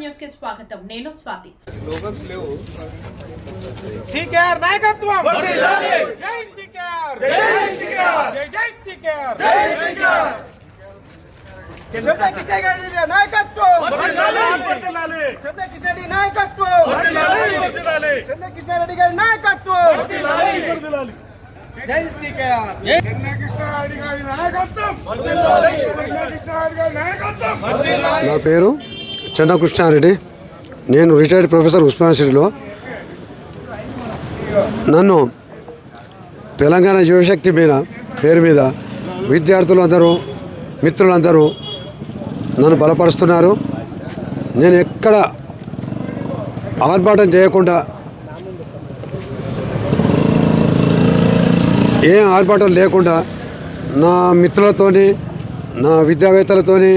News కి స్వాగతం నేను స్వాతి స్లోగన్స్ లేవు సీకేఆర్ నాయకత్వం జై సీకేఆర్ జై జై సీకేఆర్ చంద్రకిషోర్ గారి నాయకత్వం చంద్రకిషోర్ రెడ్డి నాయకత్వం చంద్రకిషోర్ రెడ్డి గారి నాయకత్వం జై శ్రీకయార్ కృష్ణారెడ్డి గారి నాయకత్వం కృష్ణారెడ్డి గారి నాయకత్వం నా పేరు చెన్నకృష్ణారెడ్డి నేను రిటైర్డ్ ప్రొఫెసర్ ఉస్మాన్సిటీలో నన్ను తెలంగాణ యువశక్తి మీద పేరు మీద విద్యార్థులు అందరూ మిత్రులందరూ నన్ను బలపరుస్తున్నారు. నేను ఎక్కడ ఆర్భాటం చేయకుండా ఏం ఆర్భాటం లేకుండా నా మిత్రులతోని నా విద్యావేత్తలతోని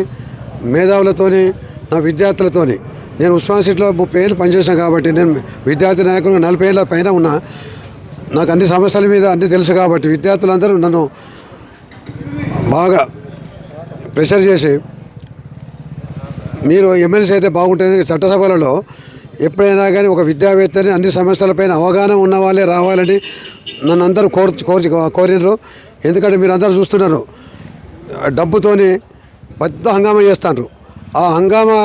మేధావులతోని నా విద్యార్థులతోని. నేను ఉస్మాన్ సిటీలో ముప్పై ఏళ్ళు పనిచేసాను కాబట్టి నేను విద్యార్థి నాయకులు నలభై ఏళ్ళ పైన ఉన్నా నాకు అన్ని సమస్యల మీద అన్ని తెలుసు కాబట్టి విద్యార్థులందరూ నన్ను బాగా ప్రెషర్ చేసి మీరు ఎమ్మెల్సీ అయితే బాగుంటుంది చట్టసభలలో ఎప్పుడైనా కానీ ఒక విద్యావేత్తని అన్ని సమస్యలపైన అవగాహన ఉన్న వాళ్ళే రావాలని నన్ను అందరూ కోర్ కోరి కోరినారు. ఎందుకంటే మీరు అందరూ చూస్తున్నారు. డబ్బుతోని పెద్ద హంగామా చేస్తారు ఆ హంగామా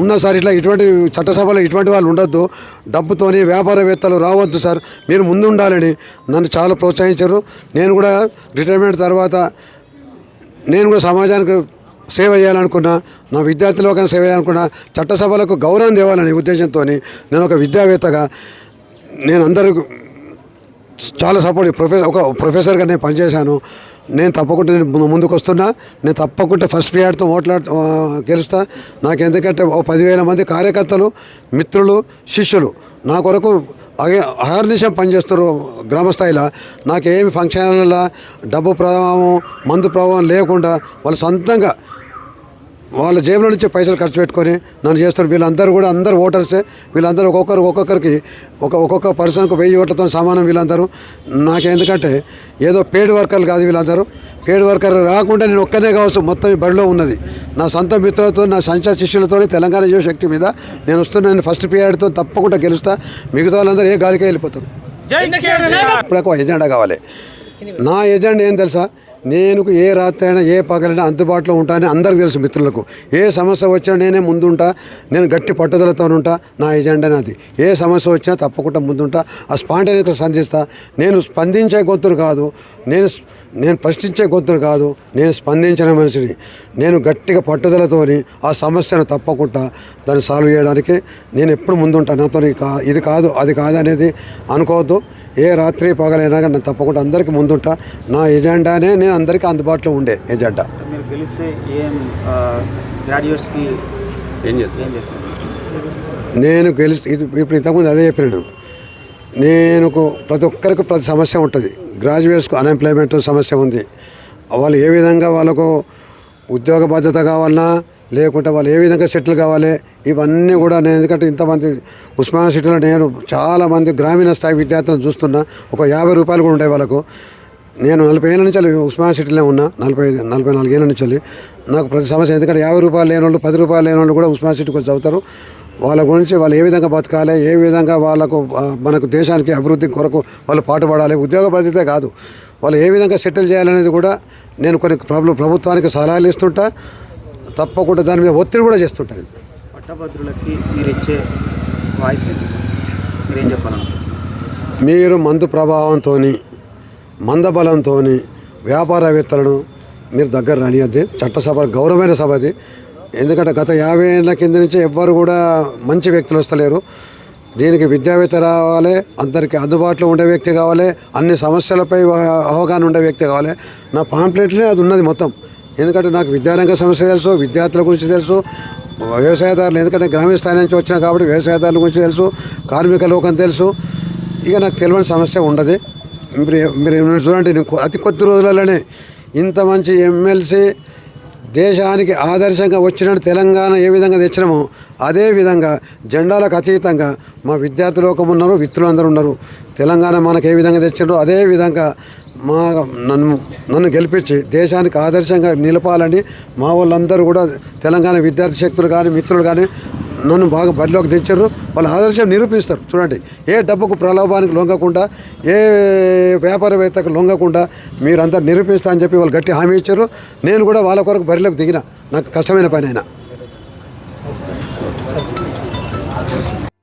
ఉన్న సార్ ఇట్లా ఇటువంటి చట్టసభలో ఇటువంటి వాళ్ళు ఉండొద్దు. డబ్బుతోని వ్యాపారవేత్తలు రావద్దు సార్. మీరు ముందు ఉండాలని నన్ను చాలా ప్రోత్సహించారు. నేను కూడా రిటైర్మెంట్ తర్వాత నేను కూడా సమాజానికి సేవ చేయాలనుకున్నా నా విద్యార్థి లోకానికి సేవ చేయాలనుకున్నా చట్టసభలకు గౌరవం తేవాలనే ఉద్దేశంతో నేను ఒక విద్యావేత్తగా నేను అందరూ చాలా సపోర్ట్ ప్రొఫెసర్ ఒక ప్రొఫెసర్గా నేను పనిచేశాను. నేను తప్పకుండా నేను ముందుకు వస్తున్నా. నేను తప్పకుండా ఫస్ట్ పీరియడ్తో ఓట్లాడు గెలుస్తా. నాకు ఎందుకంటే ఓ పదివేల మంది కార్యకర్తలు మిత్రులు శిష్యులు నా కొరకు అహర్నిశం పనిచేస్తారు గ్రామస్థాయిలో. నాకేమి ఫంక్షన్ల డబ్బు ప్రభావం మందు ప్రభావం లేకుండా వాళ్ళు సొంతంగా వాళ్ళ జేబులో నుంచి పైసలు ఖర్చు పెట్టుకొని నన్ను చేస్తారు వీళ్ళందరూ కూడా అందరు ఓటర్సే వీళ్ళందరూ ఒక్కొక్కరు ఒక్కొక్కరికి ఒక ఒక్కొక్క పర్సన్కు వెయ్యి ఓట్లతో సమానం వీళ్ళందరూ. నాకెందుకంటే ఏదో పేడ్ వర్కర్లు కాదు వీళ్ళందరూ. పేడ్ వర్కర్ రాకుండా నేను ఒక్కనే కావచ్చు మొత్తం ఈ బడిలో ఉన్నది. నా సొంత మిత్రులతో నా సంచ శిష్యులతో తెలంగాణ యువ శక్తి మీద నేను వస్తున్నాను ఫస్ట్ పీరియడ్తో తప్పకుండా గెలుస్తా. మిగతా వాళ్ళందరూ ఏ గాలికే వెళ్ళిపోతారు. ఇప్పుడు ఒక ఎజెండా కావాలి. నా ఎజెండా ఏం తెలుసా? నేను ఏ రాత్రి అయినా ఏ పగలైనా అందుబాటులో ఉంటానని అందరికీ తెలుసు మిత్రులకు. ఏ సమస్య వచ్చినా నేనే ముందుంటా నేను గట్టి పట్టుదలతో ఉంటా నా ఎజెండా నాది. ఏ సమస్య వచ్చినా తప్పకుండా ముందుంటా ఆ స్పాంటేనియస్గా స్పందిస్తా. నేను స్పందించే గొంతును కాదు నేను నేను ప్రశ్నించే గొంతును కాదు నేను స్పందించిన మనిషిని. నేను గట్టిగా పట్టుదలతోని ఆ సమస్యను తప్పకుండా దాన్ని సాల్వ్ చేయడానికి నేను ఎప్పుడు ముందుంటా. నాతో కా ఇది కాదు అది కాదు అనేది అనుకోవద్దు. ఏ రాత్రి పగలైనా కానీ నేను తప్పకుండా అందరికీ ముందుంటా. నా ఎజెండానే నేను అందరికీ అందుబాటులో ఉండే ఎజెండా. గెలిస్తే నేను గెలిచి ఇది ఇప్పుడు ఇంతకుముందు అదే చెప్పినాను. నేను ప్రతి ఒక్కరికి ప్రతి సమస్య ఉంటుంది. గ్రాడ్యుయేట్స్కు అన్ఎంప్లాయ్మెంట్ సమస్య ఉంది. వాళ్ళు ఏ విధంగా వాళ్ళకు ఉద్యోగ భద్రత కావాలన్నా లేకుంటే వాళ్ళు ఏ విధంగా సెటిల్ కావాలి? ఇవన్నీ కూడా నేను ఎందుకంటే ఇంతమంది ఉస్మానియా సిటీలో నేను చాలామంది గ్రామీణ స్థాయి విద్యార్థులను చూస్తున్నా. ఒక యాభై రూపాయలు కూడా ఉంటాయి వాళ్ళకు. నేను నలభై ఏళ్ళ నుంచి ఉస్మానియా సిటీలో ఉన్నా. నలభై ఐదు నలభై నాలుగు ఏళ్ళ నుంచి నాకు ప్రతి సమస్య ఎందుకంటే యాభై రూపాయలు లేని వాళ్ళు పది రూపాయలు లేని వాళ్ళు కూడా ఉస్మానియా సిటీకి వచ్చి చదువుతారు. వాళ్ళ గురించి వాళ్ళు ఏ విధంగా బతకాలి? ఏ విధంగా వాళ్ళకు మనకు దేశానికి అభివృద్ధి కొరకు వాళ్ళు పాటుపడాలి? ఉద్యోగ బాధ్యత కాదు. వాళ్ళు ఏ విధంగా సెటిల్ చేయాలనేది కూడా నేను కొన్ని ప్రభుత్వానికి సలహాలు ఇస్తుంటా. తప్పకుండా దాని మీద ఒత్తిడి కూడా చేస్తుంటాను పట్టభద్రులకి మీరు ఇచ్చే వాయిస్? మీరేం మీరు మందు ప్రభావంతో మందబలంతో వ్యాపారవేత్తలను మీరు దగ్గర రానియద్ది. చట్టసభ గౌరవమైన సభ అది. ఎందుకంటే గత యాభై ఏళ్ళ కింద నుంచి ఎవ్వరు కూడా మంచి వ్యక్తులు వస్తలేరు. దీనికి విద్యావేత్త రావాలి అందరికీ అందుబాటులో ఉండే వ్యక్తి కావాలి అన్ని సమస్యలపై అవగాహన ఉండే వ్యక్తి కావాలి. నా పాంప్లెట్లే అది ఉన్నది మొత్తం. ఎందుకంటే నాకు విద్యారంగ సమస్య తెలుసు విద్యార్థుల గురించి తెలుసు వ్యవసాయదారులు ఎందుకంటే గ్రామీణ స్థాయి నుంచి వచ్చినా కాబట్టి వ్యవసాయదారుల గురించి తెలుసు కార్మిక లోకం తెలుసు. ఇక నాకు తెలియని సమస్య ఉండదు. మీరు మీరు చూడండి నేను అతి కొద్ది రోజులలోనే ఇంత మంచి ఎమ్మెల్సీ దేశానికి ఆదర్శంగా వచ్చిన తెలంగాణ ఏ విధంగా తెచ్చినామో అదే విధంగా జెండాలకు అతీతంగా మా విద్యార్థి లోకం ఉన్నారు విత్తులు అందరూ ఉన్నారు. తెలంగాణ మనకు ఏ విధంగా తెచ్చినారో అదే విధంగా మా నన్ను నన్ను గెలిపించి దేశానికి ఆదర్శంగా నిలపాలని మా వాళ్ళందరూ కూడా తెలంగాణ విద్యార్థి శక్తులు కానీ మిత్రులు కానీ నన్ను బాగా బరిలోకి దించారు. వాళ్ళ ఆదర్శం నిరూపిస్తారు. చూడండి ఏ డబ్బుకు ప్రలోభానికి లొంగకుండా ఏ వ్యాపారవేత్తకు లొంగకుండా మీరందరూ నిరూపిస్తా అని చెప్పి వాళ్ళు గట్టి హామీ ఇచ్చారు. నేను కూడా వాళ్ళ కొరకు బరిలోకి దిగిన. నాకు కష్టమైన పని అయినా